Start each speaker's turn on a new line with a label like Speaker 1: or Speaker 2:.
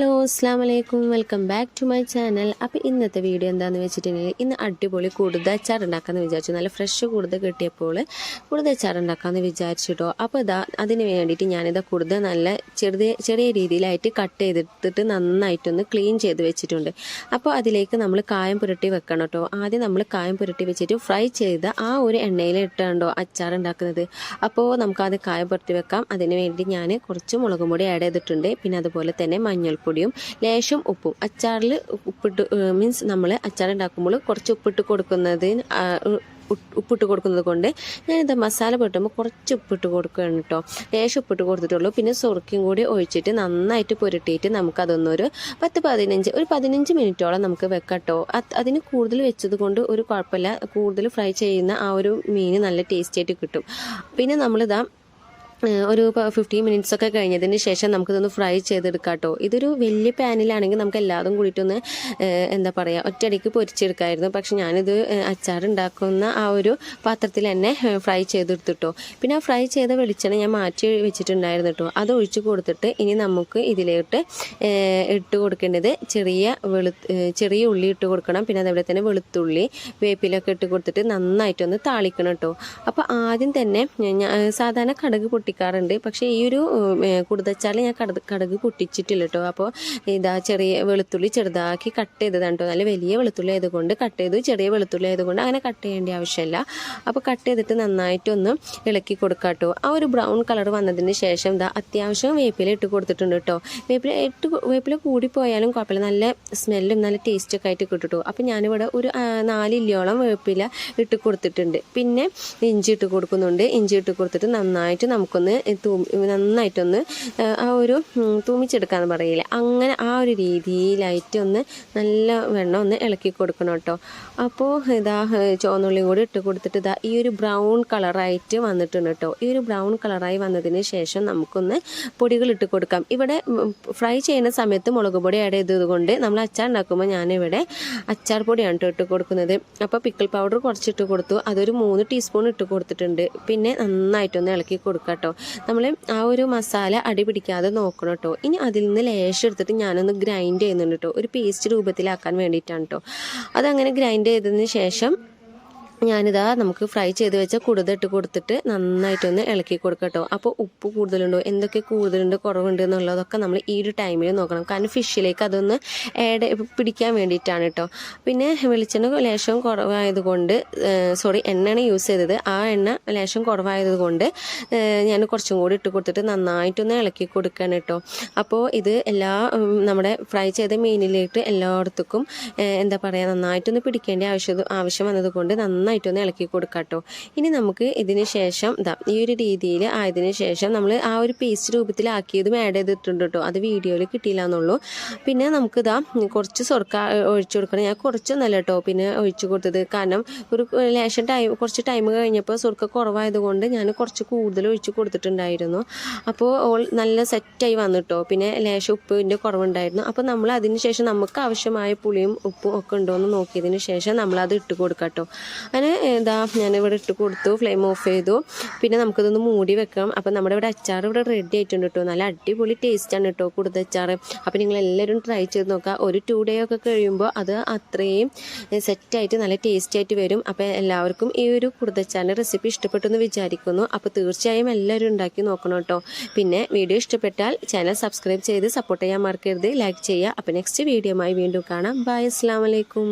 Speaker 1: Hello അസ്സാം വലൈക്കും welcome back to my channel. അപ്പോൾ ഇന്നത്തെ വീഡിയോ എന്താണെന്ന് വെച്ചിട്ടുണ്ടെങ്കിൽ ഇന്ന് അടിപൊളി കൂടുതൽ അച്ചാർ ഉണ്ടാക്കാമെന്ന് വിചാരിച്ചു. നല്ല ഫ്രഷ് കൂടുതൽ കിട്ടിയപ്പോൾ കൂടുതൽ അച്ചാർ ഉണ്ടാക്കാമെന്ന് വിചാരിച്ചിട്ടോ. അപ്പോൾ ഇതാ അതിന് വേണ്ടിയിട്ട് ഞാനിതാ കൂടുതൽ നല്ല ചെറിയ ചെറിയ രീതിയിലായിട്ട് കട്ട് ചെയ്തിട്ട് നന്നായിട്ടൊന്ന് ക്ലീൻ ചെയ്ത് വെച്ചിട്ടുണ്ട്. അപ്പോൾ അതിലേക്ക് നമ്മൾ കായം പുരട്ടി വെക്കണം കേട്ടോ. ആദ്യം നമ്മൾ കായം പുരട്ടി വെച്ചിട്ട് ഫ്രൈ ചെയ്ത ആ ഒരു എണ്ണയിൽ ഇട്ടാണ്ടോ അച്ചാർ ഉണ്ടാക്കുന്നത്. അപ്പോൾ നമുക്കത് കായം പുരട്ടി വെക്കാം. അതിന് വേണ്ടി ഞാൻ കുറച്ച് മുളകും പൊടി ആഡ് ചെയ്തിട്ടുണ്ട്. പിന്നെ അതുപോലെ തന്നെ മഞ്ഞൾപ്പൊടിയും ലേശം ഉപ്പും. അച്ചാറിൽ ഉപ്പിട്ട് മീൻസ് നമ്മൾ അച്ചാർ ഉണ്ടാക്കുമ്പോൾ കുറച്ച് ഉപ്പിട്ട് കൊടുക്കുന്നതിന് ഉപ്പിട്ട് കൊടുക്കുന്നത് കൊണ്ട് ഞാനിത് മസാല പൊട്ടുമ്പോൾ കുറച്ച് ഉപ്പിട്ട് കൊടുക്കുകയാണ് കേട്ടോ. ലേശം ഉപ്പിട്ട് കൊടുത്തിട്ടുള്ളൂ. പിന്നെ സുറുക്കും കൂടി ഒഴിച്ചിട്ട് നന്നായിട്ട് പുരട്ടിയിട്ട് നമുക്കതൊന്നൊരു പത്ത് പതിനഞ്ച് ഒരു പതിനഞ്ച് മിനിറ്റോളം നമുക്ക് വെക്കാം കേട്ടോ. അത് അതിന് കൂടുതൽ വെച്ചത് കൊണ്ട് ഒരു കുഴപ്പമില്ല. കൂടുതൽ ഫ്രൈ ചെയ്യുന്ന ആ ഒരു മീൻ നല്ല ടേസ്റ്റി ആയിട്ട് കിട്ടും. പിന്നെ നമ്മളിതാ ഒരു ഫിഫ്റ്റീൻ മിനിറ്റ്സ് ഒക്കെ കഴിഞ്ഞതിന് ശേഷം നമുക്കിതൊന്ന് ഫ്രൈ ചെയ്തെടുക്കാം കേട്ടോ ഇതൊരു വലിയ പാനിലാണെങ്കിൽ നമുക്ക് എല്ലാതും കൂടിയിട്ടൊന്ന് എന്താ പറയുക ഒറ്റയടിക്ക് പൊരിച്ചെടുക്കായിരുന്നു. പക്ഷെ ഞാനിത് അച്ചാറുണ്ടാക്കുന്ന ആ ഒരു പാത്രത്തിൽ തന്നെ ഫ്രൈ ചെയ്തെടുത്തിട്ടോ. പിന്നെ ആ ഫ്രൈ ചെയ്ത വെളിച്ചെണ്ണ ഞാൻ മാറ്റി വെച്ചിട്ടുണ്ടായിരുന്നു കേട്ടോ. അത് ഒഴിച്ച് കൊടുത്തിട്ട് ഇനി നമുക്ക് ഇതിലോട്ട് ഇട്ട് കൊടുക്കേണ്ടത് ചെറിയ വെളു ചെറിയ ഉള്ളി ഇട്ട് കൊടുക്കണം. പിന്നെ അതേപോലെ തന്നെ വെളുത്തുള്ളി വേപ്പിലൊക്കെ ഇട്ട് കൊടുത്തിട്ട് നന്നായിട്ടൊന്ന് താളിക്കണം കേട്ടോ. അപ്പോൾ ആദ്യം തന്നെ സാധാരണ കടുക് പൊട്ടിക്കാറുണ്ട്. പക്ഷേ ഈ ഒരു കുടുതച്ചാൽ ഞാൻ കടക് കടക് പൊട്ടിച്ചിട്ടില്ല കേട്ടോ അപ്പോൾ ഇതാ ചെറിയ വെളുത്തുള്ളി ചെറുതാക്കി കട്ട് ചെയ്തതാണ് കേട്ടോ നല്ല വലിയ വെളുത്തുള്ളി ആയതുകൊണ്ട് കട്ട് ചെയ്തു. ചെറിയ വെളുത്തുള്ളി ആയതുകൊണ്ട് അങ്ങനെ കട്ട് ചെയ്യേണ്ട ആവശ്യമില്ല. അപ്പോൾ കട്ട് ചെയ്തിട്ട് നന്നായിട്ടൊന്ന് ഇളക്കി കൊടുക്കാം കേട്ടോ ആ ഒരു ബ്രൗൺ കളർ വന്നതിന് ശേഷം ഇതാ അത്യാവശ്യം വേപ്പില ഇട്ട് കൊടുത്തിട്ടുണ്ട് കേട്ടോ വേപ്പില ഇട്ട് വേപ്പില കൂടിപ്പോയാലും കുഴപ്പമില്ല. നല്ല സ്മെല്ലും നല്ല ടേസ്റ്റൊക്കെ ആയിട്ട് കിട്ടും അപ്പോൾ ഞാനിവിടെ ഒരു ആ, നാലില്ലിയോളം വേപ്പില ഇട്ട് കൊടുത്തിട്ടുണ്ട്. പിന്നെ ഇഞ്ചി ഇട്ട് കൊടുക്കുന്നുണ്ട്. ഇഞ്ചി ഇട്ട് കൊടുത്തിട്ട് നന്നായിട്ട് നമുക്കൊന്ന് നന്നായിട്ടൊന്ന് ആ, ഒരു തൂമിച്ചെടുക്കാന്ന് പറയില്ല. അങ്ങനെ ആ ഒരു രീതിയിലായിട്ട് ഒന്ന് നല്ല വെണ്ണം ഒന്ന് ഇളക്കി കൊടുക്കണം കേട്ടോ. അപ്പോൾ ഇതാ ചുവന്നുള്ളിയും കൂടി ഇട്ട് കൊടുത്തിട്ട് ഇതാ ഈ ഒരു ബ്രൗൺ കളറായിട്ട് വന്നിട്ടുണ്ട് കേട്ടോ. ഈ ഒരു ബ്രൗൺ കളറായി വന്നതിന് ശേഷം നമുക്കൊന്ന് പൊടികൾ ഇട്ട് കൊടുക്കാം. ഇവിടെ ഫ്രൈ ചെയ്യുന്ന സമയത്ത് മുളക് പൊടി ആഡ് ചെയ്തത് കൊണ്ട് നമ്മൾ അച്ചാർ ഉണ്ടാക്കുമ്പോൾ ഞാനിവിടെ അച്ചാർ പൊടിയാണ് ഇട്ട് കൊടുക്കുന്നത്. അപ്പോൾ പിക്കിൾ പൗഡർ കുറച്ചിട്ട് കൊടുത്തു. അതൊരു മൂന്ന് ടീസ്പൂൺ ഇട്ട് കൊടുത്തിട്ടുണ്ട്. പിന്നെ നന്നായിട്ടൊന്ന് ഇളക്കി കൊടുക്കാം നമ്മൾ ആ ഒരു മസാല അടി പിടിക്കാതെ നോക്കണം കേട്ടോ ഇനി അതിൽ നിന്ന് ലേശം എടുത്തിട്ട് ഞാനൊന്ന് ഗ്രൈൻഡ് ചെയ്യുന്നുണ്ട് കേട്ടോ ഒരു പേസ്റ്റ് രൂപത്തിലാക്കാൻ വേണ്ടിയിട്ടാണ് കേട്ടോ അതങ്ങനെ ഗ്രൈൻഡ് ചെയ്തതിന് ശേഷം ഞാനിതാ നമുക്ക് ഫ്രൈ ചെയ്ത് വെച്ച കൂടുതൽ ഇട്ട് കൊടുത്തിട്ട് നന്നായിട്ടൊന്ന് ഇളക്കി കൊടുക്കട്ടോ. കേട്ടോ അപ്പോൾ ഉപ്പ് കൂടുതലുണ്ടോ? എന്തൊക്കെ കൂടുതലുണ്ട് കുറവുണ്ട് എന്നുള്ളതൊക്കെ നമ്മൾ ഈ ഒരു ടൈമിൽ നോക്കണം. കാരണം ഫിഷിലേക്ക് അതൊന്ന് ആഡ് പിടിക്കാൻ വേണ്ടിയിട്ടാണ് കേട്ടോ പിന്നെ വെളിച്ചെണ്ണ ലേശം കുറവായതുകൊണ്ട് സോറി എണ്ണയാണ് യൂസ് ചെയ്തത്. ആ എണ്ണ ലേശം കുറവായതുകൊണ്ട് ഞാൻ കുറച്ചും കൂടി ഇട്ട് കൊടുത്തിട്ട് നന്നായിട്ടൊന്ന് ഇളക്കി കൊടുക്കുകയാണ് കേട്ടോ അപ്പോൾ ഇത് എല്ലാ നമ്മുടെ ഫ്രൈ ചെയ്ത മീനിലേക്ക് എല്ലായിടത്തേക്കും എന്താ പറയുക നന്നായിട്ടൊന്ന് പിടിക്കേണ്ട ആവശ്യം ആവശ്യം വന്നതുകൊണ്ട് നന്നായിട്ടൊന്ന് ഇളക്കി കൊടുക്കാം കേട്ടോ ഇനി നമുക്ക് ഇതിന് ശേഷം ഇതാ ഈ ഒരു രീതിയിൽ ആയതിന് ശേഷം നമ്മൾ ആ ഒരു പേസ്റ്റ് രൂപത്തിലാക്കിയതും ആഡ് ചെയ്തിട്ടുണ്ട് കേട്ടോ അത് വീഡിയോയിൽ കിട്ടിയില്ല എന്നുള്ളൂ. പിന്നെ നമുക്ക് ഇതാ കുറച്ച് സ്വർക്ക ഒഴിച്ചു കൊടുക്കണം. ഞാൻ കുറച്ചൊന്നല്ല കേട്ടോ പിന്നെ ഒഴിച്ചു കൊടുത്തത്. കാരണം ഒരു ലേശം ടൈം കുറച്ച് ടൈം കഴിഞ്ഞപ്പോൾ സ്വർക്ക കുറവായതുകൊണ്ട് ഞാൻ കുറച്ച് കൂടുതൽ ഒഴിച്ച് കൊടുത്തിട്ടുണ്ടായിരുന്നു. അപ്പോൾ ഓൾ നല്ല സെറ്റായി വന്നു കേട്ടോ പിന്നെ ലേശം ഉപ്പിന്റെ കുറവുണ്ടായിരുന്നു. അപ്പോൾ നമ്മൾ അതിന് ശേഷം നമുക്ക് ആവശ്യമായ പുളിയും ഉപ്പും ഒക്കെ ഉണ്ടോ എന്ന് നോക്കിയതിന് ശേഷം നമ്മളത് ഇട്ട് കൊടുക്കാം കേട്ടോ അങ്ങനെ ഇതാ ഞാനിവിടെ ഇട്ട് കൊടുത്തു ഫ്ലെയിം ഓഫ് ചെയ്തു. പിന്നെ നമുക്കിതൊന്ന് മൂടി വെക്കാം. അപ്പം നമ്മുടെ ഇവിടെ അച്ചാർ ഇവിടെ റെഡി ആയിട്ടുണ്ട് കേട്ടോ. നല്ല അടിപൊളി ടേസ്റ്റാണ് കേട്ടോ കൂടുതൽ അച്ചാർ. അപ്പം നിങ്ങൾ എല്ലാവരും ട്രൈ ചെയ്ത് നോക്കുക. ഒരു ടു ഡേ ഒക്കെ കഴിയുമ്പോൾ അത് അത്രയും സെറ്റായിട്ട് നല്ല ടേസ്റ്റി ആയിട്ട് വരും. അപ്പോൾ എല്ലാവർക്കും ഈ ഒരു കുടുതച്ചാറിന്റെ റെസിപ്പി ഇഷ്ടപ്പെട്ടു എന്ന് വിചാരിക്കുന്നു. അപ്പോൾ തീർച്ചയായും എല്ലാവരും ഉണ്ടാക്കി നോക്കണം കേട്ടോ. പിന്നെ വീഡിയോ ഇഷ്ടപ്പെട്ടാൽ ചാനൽ സബ്സ്ക്രൈബ് ചെയ്ത് സപ്പോർട്ട് ചെയ്യാൻ മറക്കരുത്. ലൈക്ക് ചെയ്യുക. അപ്പോൾ നെക്സ്റ്റ് വീഡിയോയുമായി വീണ്ടും കാണാം. ബൈ അസ്സാം വലൈക്കും